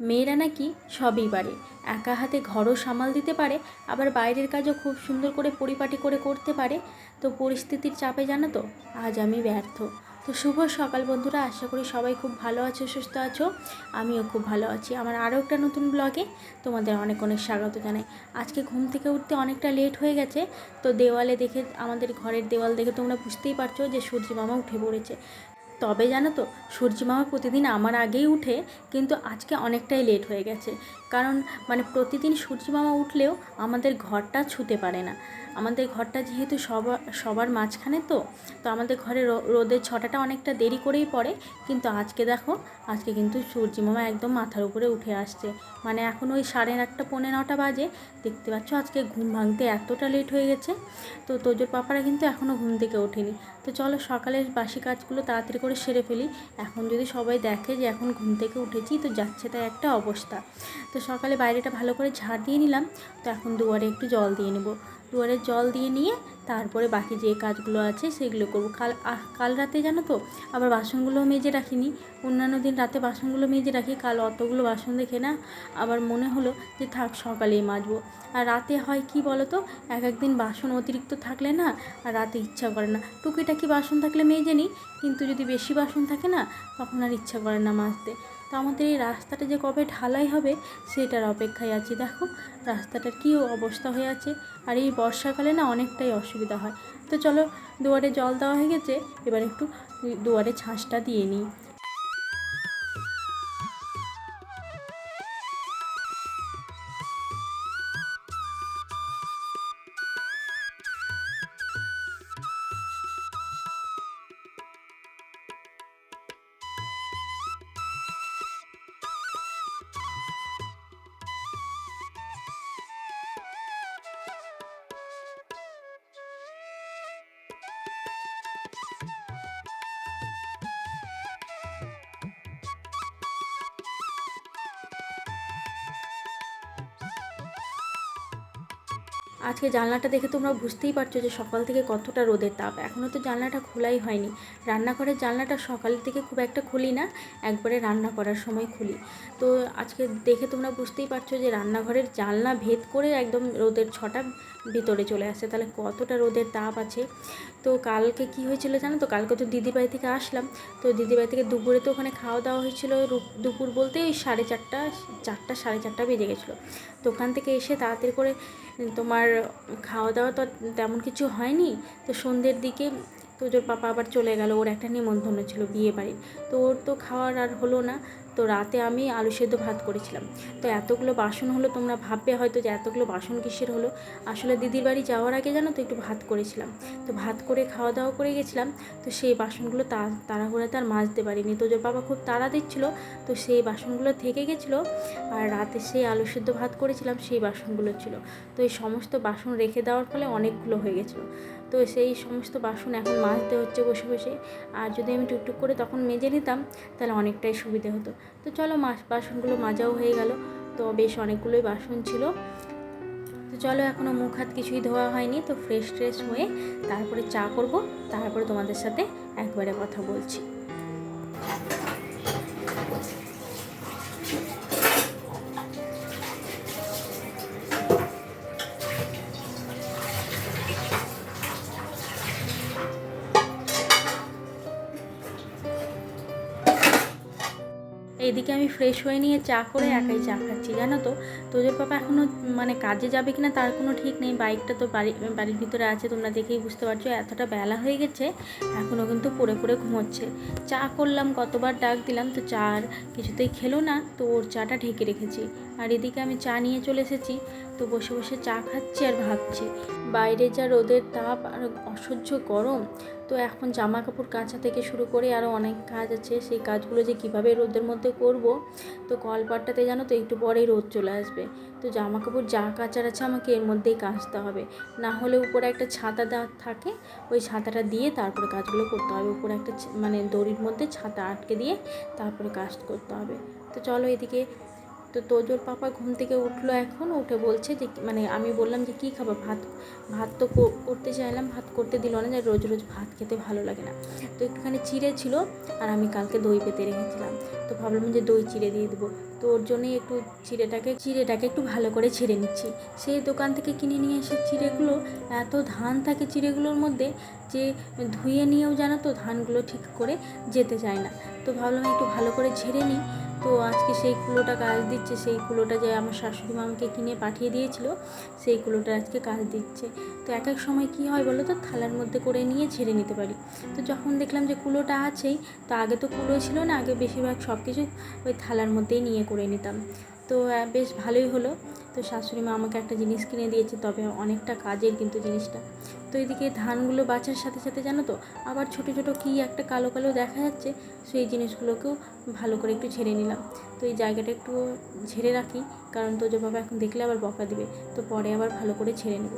মেয়েরা নাকি সবই পারে। একা হাতে ঘরও সামাল দিতে পারে, আবার বাইরের কাজও খুব সুন্দর করে পরিপাটি করে করতে পারে। তো পরিস্থিতির চাপে জানো তো, আজ আমি ব্যর্থ। তো শুভ সকাল বন্ধুরা, আশা করি সবাই খুব ভালো আছো, সুস্থ আছো। আমিও খুব ভালো আছি। আমার আরও একটা নতুন ব্লগে তোমাদের অনেক অনেক স্বাগত জানাই। আজকে ঘুম থেকে উঠতে অনেকটা লেট হয়ে গেছে। তো দেওয়ালে দেখে আমাদের ঘরের দেওয়াল দেখে তোমরা বুঝতেই পারছ যে সূর্য মামা উঠে পড়েছে। তবে জানো তো, সূর্য মামা প্রতিদিন আমার আগেই উঠে, কিন্তু আজকে অনেকটাই লেট হয়ে গেছে। কারণ মানে প্রতিদিন সূর্য মামা উঠলেও আমাদের ঘরটা ছুতে পারে না। আমাদের ঘরটা যেহেতু সবার সবার মাঝখানে তো তো আমাদের ঘরে রোদের ছটাটা অনেকটা দেরি করেই পড়ে, কিন্তু আজকে দেখো, আজকে কিন্তু সূর্য মামা একদম মাথার উপরে উঠে আসছে। মানে এখন ওই সাড়ে আটটা, পৌনে নটা বাজে দেখতে পাচ্ছ, আজকে ঘুম ভাঙতে এতটা লেট হয়ে গেছে। তো তোজোর পাপারা কিন্তু এখনও ঘুম থেকে ওঠেনি। তো চলো সকালের বাসি কাজগুলো তাড়াতাড়ি করে সেরে ফেলি। এখন যদি সবাই দেখে যে এখন ঘুম থেকে উঠেছি, তো যাচ্ছে তাই একটা অবস্থা। তো সকালে বাইরেটা ভালো করে ঝাড় দিয়ে নিলাম। তো এখন দুয়ারে একটু জল দিয়ে নেব। দুয়ারে জল দিয়ে নিয়ে তারপরে বাকি যে কাজগুলো আছে সেগুলো করব। কাল কাল রাতে জানো তো? আবার বাসনগুলোও মেজে রাখিনি। অন্যান্য দিন রাতে বাসনগুলো মেজে রাখি, কাল অতগুলো বাসন দেখে না। আবার মনে হলো যে থাক, সকালেই মাজবো। আর রাতে হয় কি বলো তো এক একদিন বাসন অতিরিক্ত থাকলে না আর রাতে ইচ্ছা করে না। টুকিটাকি বাসন থাকলে মেজে নিই, কিন্তু যদি বেশি বাসন থাকে না, তখন আর ইচ্ছা করে না মাজতে। তো আমাদের এই রাস্তাটা যে কবে ঢালাই হবে সেটার অপেক্ষায় আছি। দেখো, রাস্তাটার কী অবস্থা হয়ে আছে। আর এই বর্ষাকালে না অনেকটাই অসুবিধা হয়। তো চলো, দুয়ারে জল দেওয়া হয়ে গেছে, এবার একটু দুয়ারে ছাঁচটা দিয়ে নিই। আজকে জানলাটা দেখে তোমরা বুঝতেই পারছ যে সকাল থেকে কতটা রোদের তাপ। এখনও তো জানলাটা খোলাই হয়নি। রান্নাঘরের জানলাটা সকালের থেকে খুব একটা খুলি না, একবারে রান্না করার সময় খুলি। তো আজকে দেখে তোমরা বুঝতেই পারছ যে রান্নাঘরের জানলা ভেদ করে একদম রোদের ছটা ভিতরে চলে আসে। তাহলে কতটা রোদের তাপ আছে? তো কালকে কি হয়েছিল জানো তো? কালকে তো দিদিবাড়ি থেকে আসলাম। তো দিদিবাড়ি থেকে দুপুরে তো ওখানে খাওয়া দাওয়া হয়েছিল দুপুর বলতে ওই সাড়ে চারটা চারটা, সাড়ে চারটা বেজে গেছিল। তো ওখান থেকে এসে তাড়াতাড়ি করে তোমার খাওয়া দাওয়া তো তেমন কিছু হয়নি। তো সন্ধ্যের দিকে তো তোজোর পাপা আবার চলে গেল। ওর একটা নিমন্ত্রণ ছিল বিয়ে বাড়ির তো ওর তো খাওয়ার আর হলো না। তো রাতে আমি আলু সেদ্ধ ভাত করেছিলাম। তো এতগুলো বাসন হলো, তোমরা ভাববে হয়তো যে এতগুলো বাসন কিসের হলো? আসলে দিদির বাড়ি যাওয়ার আগে জানো তো একটু ভাত করেছিলাম। তো ভাত করে খাওয়া দাওয়া করে গেছিলাম, তো সেই বাসনগুলো তা, তাড়াহুড়াতে আর মাজতে পারিনি। তো তোজোর বাবা খুব তাড়া দিচ্ছিল, তো সেই বাসনগুলো থেকে গেছিল, আর রাতে সেই আলু সেদ্ধ ভাত করেছিলাম, সেই বাসনগুলো ছিল। তো এই সমস্ত বাসন রেখে দেওয়ার ফলে অনেকগুলো হয়ে গেছিল। তো সেই সমস্ত বাসন এখন মাজতে হচ্ছে বসে বসে। আর যদি আমি টুকটুক করে তখন মেজে নিতাম, তাহলে অনেকটাই সুবিধে হতো। তো চলো মাস বাসনগুলো মাজাও হয়ে গেল। তো বেশ অনেকগুলোই বাসন ছিল। তো চলো এখনও মুখ হাত কিছুই ধোয়া হয়নি, তো ফ্রেশ ট্রেশ হয়ে তারপরে চা করব, তারপরে তোমাদের সাথে একবারে কথা বলছি। এইদিকে আমি ফ্রেশ হয়ে নিয়ে চা করে একাই চা খাচ্ছি, জানো তো? তোদের পাপা এখনও মানে কাজে যাবে কিনা তার কোনো ঠিক নেই। বাইকটা তো বাড়ি, বাড়ির ভিতরে আছে, তোমরা দেখেই বুঝতে পারছ, এতটা বেলা হয়ে গেছে এখনও কিন্তু পড়ে পড়ে ঘুমোচ্ছে। চা করলাম, কতবার ডাক দিলাম, তো চা আর কিছুতেই খেলো না, তো ওর চাটা ঢেকে রেখেছি। আর এদিকে আমি চা নিয়ে চলে এসেছি। তো বসে বসে চা খাচ্ছি আর ভাবছি, বাইরে যা রোদের তাপ আর অসহ্য গরম, তো এখন জামা কাপড় কাচা থেকে শুরু করে আরও অনেক কাজ আছে, সেই কাজগুলো যে কীভাবে রোদের মধ্যে করব, তো কলপাটটাতে জানো তো একটু পরেই রোদ চলে আসবে। তো জামা কাপড় যা কাচার আছে আমাকে এর মধ্যেই কাচতে হবে। না হলে উপরে একটা ছাতা দেওয়া থাকে, ওই ছাতাটা দিয়ে তারপরে কাজগুলো করতে হবে। উপরে একটা মানে দড়ির মধ্যে ছাতা আটকে দিয়ে তারপরে কাজ করতে হবে। তো চলো এদিকে তো তোজোর পাপা ঘুম থেকে উঠল এখন, উঠে বলছে যে মানে আমি বললাম যে, কী খাব ভাত ভাত তো করতে চাইলাম, ভাত করতে দিল না, যে রোজ রোজ ভাত খেতে ভালো লাগে না। তো একটুখানি চিড়ে ছিল আর আমি কালকে দই পেতে রেখেছিলাম। তো ভাবলাম যে দই চিড়ে দিয়ে দেবো। তো ওর জন্যই একটু চিড়েটাকে চিড়েটাকে একটু ভালো করে ছেড়ে নিচ্ছি। সেই দোকান থেকে কিনে নিয়ে এসে চিড়েগুলো, এত ধান থাকে চিড়েগুলোর মধ্যে যে ধুয়ে নিয়েও জানো তো ধানগুলো ঠিক করে যেতে চায় না। তো ভাবলাম একটু ভালো করে ঝেড়ে নিই। তো আজকে সেই কুলোটা কাজ দিচ্ছে, সেই কুলোটা যে আমার শাশুড়ি মা আমাকে কিনে পাঠিয়ে দিয়েছিল, সেই কুলোটা আজকে কাজ দিচ্ছে। তো এক এক সময় কি হয় বলো তো? থালার মধ্যে করে নিয়ে ছেড়ে নিতে পারি। তো যখন দেখলাম যে কুলোটা আছেই, তো আগে তো কুলো ছিল না, আগে বেশিরভাগ সব কিছু ওই থালার মধ্যেই নিয়ে করে নিতাম। তো বেশ ভালোই হলো। তো শাশুড়ি মা আমাকে একটা জিনিস কিনে দিয়েছে, তবে অনেকটা কাজের কিন্তু জিনিসটা। তো এদিকে ধানগুলো বাছার সাথে সাথে জানো তো, আবার ছোটো ছোটো কী একটা কালো কালো দেখা যাচ্ছে, সেই জিনিসগুলোকেও ভালো করে একটু ছেড়ে নিলাম। তো এই জায়গাটা একটু ঝেড়ে রাখি, কারণ তো বাবা এখন দেখলে আবার বকা দিবে, তো পরে আবার ভালো করে ছেড়ে নেব।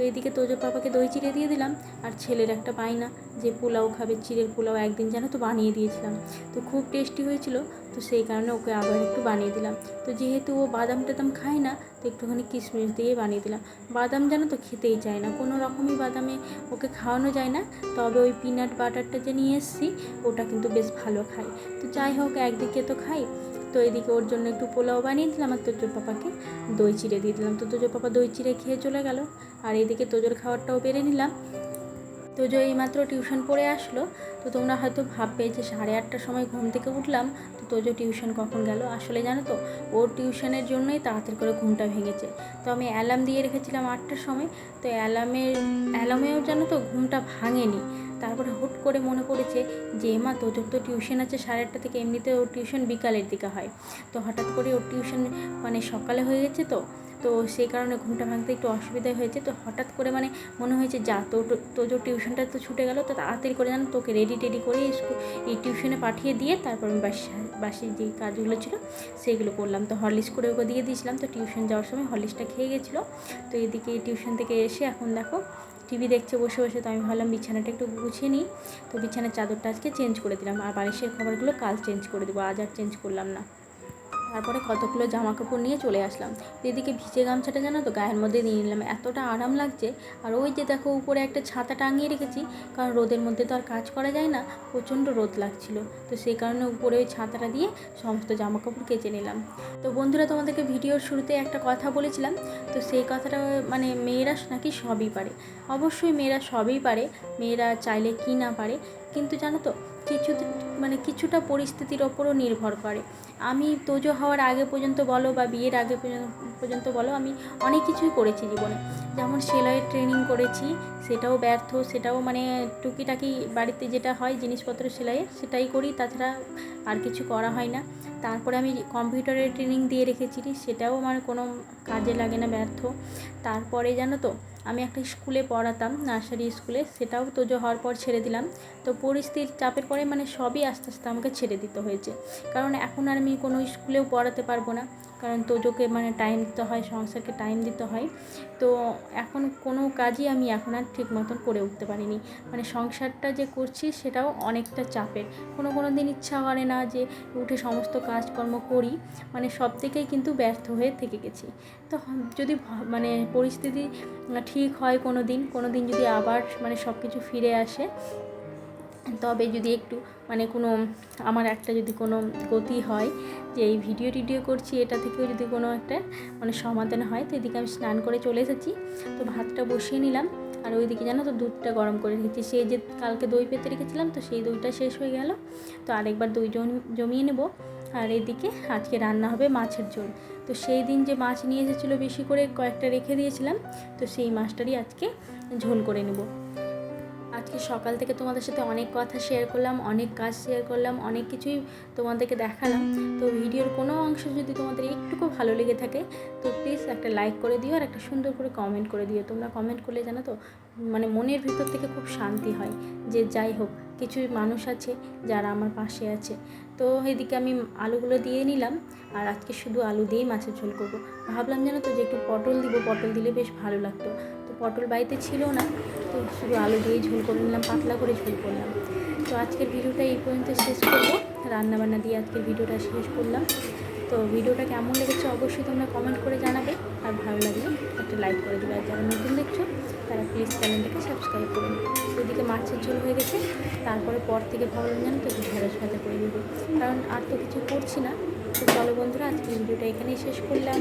তো এদিকে তোজো বাবাকে দই চিড়ে দিয়ে দিলাম, আর ছেলের একটা বায়না যে পোলাও খাবে, চিড়ের পোলাও একদিন যেন তো বানিয়ে দিয়েছিলাম। তো খুব টেস্টি হয়েছিল, তো সেই কারণে ওকে আবার একটু বানিয়ে দিলাম। তো যেহেতু ও বাদাম টাদাম খায় না, তো একটুখানি কিশমিশ দিয়ে বানিয়ে দিলাম। বাদাম যেন তো খেতেই চায় না, কোনো রকমই বাদামে ওকে খাওয়ানো যায় না। তবে ওই পিনাট বাটারটা যে নিয়ে এসেছি, ওটা কিন্তু বেশ ভালো খায়। তো যাই হোক, একদিকে তো খাই তো এদিকে ওর জন্য একটু পোলাও বানিয়ে দিলাম আর তোজোর পাপাকে দই চিড়ে দিয়ে দিলাম। তো তোজোর পাপা দই চিড়ে খেয়ে চলে গেল। আর এদিকে তোজোর খাবারটাও বেড়ে নিলাম। তোজো এইমাত্র টিউশন পড়ে আসলো, তো তোমরা হয়তো ভাববে যে সাড়ে আটটার সময় ঘুম থেকে উঠলাম, তো তো তোজো টিউশন কখন গেল? আসলে জানো তো, ওর টিউশনের জন্যই তাড়াতাড়ি করে ঘুমটা ভেঙেছে। তো আমি অ্যালার্ম দিয়ে রেখেছিলাম আটটার সময়, তো অ্যালার্মের, অ্যালার্মেও জানো তো ঘুমটা ভাঙেনি। তারপরে হুট করে মনে পড়েছে যে, মা তোজোর তো টিউশন আছে সাড়ে আটটা থেকে এমনিতে ওর টিউশন বিকালের দিকে হয়। তো হঠাৎ করে ওর টিউশন মানে সকালে হয়ে গেছে তো তো সেই কারণে ঘুমটা ভাঙতে একটু অসুবিধা হয়েছে। তো হঠাৎ করে মানে মনে হয়েছে, যা তো তোজো টিউশনটা তো ছুটে গেল, তো তাড়াতাড়ি করে জানো, তোকে রেডি টেডি করে এই টিউশনে পাঠিয়ে দিয়ে তারপর আমি বাসি বাসি যে কাজগুলো ছিল সেইগুলো করলাম। তো হরলিক্স করে ওকে দিয়ে দিয়েছিলাম। তো টিউশন যাওয়ার সময় হরলিক্সটা খেয়ে গেছিল। তো এদিকে টিউশন থেকে এসে এখন দেখো টিভি দেখছে বসে বসে। তো আমি ভাবলাম বিছানাটা একটু গুছিয়ে নিই। তো বিছানার চাদরটা আজকে চেঞ্জ করে দিলাম। আর বালিশের খাবারগুলো কাল চেঞ্জ করে দেবো। আজ আর চেঞ্জ করলাম না। তারপরে কতগুলো জামা কাপড় নিয়ে চলে আসলাম। এদিকে ভিজে গামছাটা জানো তো গায়ের মধ্যে নিয়ে নিলাম। এতটা আরাম লাগছে। আর ওই যে দেখো উপরে একটা ছাতা টাঙিয়ে রেখেছি, কারণ রোদের মধ্যে তো আর কাজ করা যায় না, প্রচণ্ড রোদ লাগছিল। তো সেই কারণে উপরে ওই ছাতাটা দিয়ে সমস্ত জামা কাপড় কেচে নিলাম। তো বন্ধুরা, তোমাদেরকে ভিডিওর শুরুতে একটা কথা বলেছিলাম। তো সেই কথাটা মানে মেয়েরা নাকি সবই পারে। অবশ্যই মেয়েরা সবই পারে। মেয়েরা চাইলে কি না পারে কিন্তু জানো তো, কিছু মানে কিছুটা পরিস্থিতির ওপরও নির্ভর করে। আমি তোজো হওয়ার আগে পর্যন্ত বলো বা বিয়ের আগে পর্যন্ত- বলো, আমি অনেক কিছুই করেছি জীবনে। যেমন সেলাইয়ের ট্রেনিং করেছি, সেটাও ব্যর্থ, সেটাও মানে টুকিটাকি বাড়িতে যেটা হয় জিনিসপত্র সেলাইয়ের সেটাই করি, তাছাড়া আর কিছু করা হয় না। তারপরে আমি কম্পিউটারের ট্রেনিং দিয়ে রেখেছি, সেটাও আমার কোনো কাজে লাগে না, ব্যর্থ। তারপরে জানো তো আমি একটা স্কুলে পড়াতাম, নার্সারি স্কুলে, সেটাও তোজো হওয়ার পর ছেড়ে দিলাম। তো পরিস্থিতির চাপের পরে মানে সবই আস্তে আস্তে আমাকে ছেড়ে দিতে হয়েছে। কারণ এখন আর আমি কোনো স্কুলেও পড়াতে পারব না। কারণ তোজোকে মানে টাইম দিতে হয়, সংসারকে টাইম দিতে হয়। তো এখন কোনো কাজই আমি এখন আর ঠিক মতন করে উঠতে পারিনি। মানে সংসারটা যে করছি সেটাও অনেকটা চাপের। কোনো কোনো দিন ইচ্ছা করে না যে উঠে সমস্ত কাজকর্ম করি মানে সব থেকেই কিন্তু ব্যর্থ হয়ে থেকে গেছি। তো যদি মানে পরিস্থিতি ঠিক হয় কোনো দিন কোনো দিন যদি আবার মানে সব কিছু ফিরে আসে তবে যদি একটু মানে কোনো, আমার একটা যদি কোনো গতি হয় যে এই ভিডিও টিডিও করছি, এটা থেকেও যদি কোনো একটা মানে সমাধান হয়, তো এদিকে আমি স্নান করে চলে এসেছি। তো ভাতটা বসিয়ে নিলাম, আর ওইদিকে জানো তো দুধটা গরম করে রেখেছি। সেই যে কালকে দই পেতে রেখেছিলাম, তো সেই দইটা শেষ হয়ে গেল। তো আরেকবার দই জমিয়ে নেব। আর এদিকে আজকে রান্না হবে মাছের ঝোল। তো সেই দিন যে মাছ নিয়ে এসেছিল বেশি করে কয়েকটা রেখে দিয়েছিলাম, তো সেই মাছটারই আজকে ঝোল করে নেব। আজকে সকাল থেকে তোমাদের সাথে অনেক কথা শেয়ার করলাম, অনেক কাজ শেয়ার করলাম, অনেক কিছুই তোমাদেরকে দেখালাম। তো ভিডিওর কোনো অংশ যদি তোমাদের একটুকু ভালো লেগে থাকে, তো প্লিজ একটা লাইক করে দিও আর একটা সুন্দর করে কমেন্ট করে দিও। তোমরা কমেন্ট করলে জানো তো মানে মনের ভিতর থেকে খুব শান্তি হয় যে যাই হোক কিছু মানুষ আছে যারা আমার পাশে আছে। তো এদিকে আমি আলুগুলো দিয়ে নিলাম আর আজকে শুধু আলু দিয়েই মাছের ঝোল করব। ভাবলাম জানো তো যে একটু পটল দিব, পটল দিলে বেশ ভালো লাগতো। পটল বাড়িতে ছিল না, তো শুধু আলু দিয়ে ঝোল করে নিলাম, পাতলা করে ঝোল করলাম। তো আজকের ভিডিওটা এই পর্যন্ত শেষ করব। রান্নাবান্না দিয়ে আজকের ভিডিওটা শেষ করলাম। তো ভিডিওটা কেমন লেগেছে অবশ্যই তোমরা কমেন্ট করে জানাবে। আর ভালো লাগলে একটা লাইক করে দেবে। আর যারা নতুন দেখছ, তারা প্লিজ চ্যানেলটাকে সাবস্ক্রাইব করে নেবে ওইদিকে মাছের ঝোল হয়ে গেছে। তারপরে পর থেকে ভাবলাম জানো তো, একটু ঢেঁড়স ভাজা করে দেবো কারণ আর তো কিছু করছি না। তো চলো বন্ধুরা আজকে ভিডিওটা এখানেই শেষ করলাম।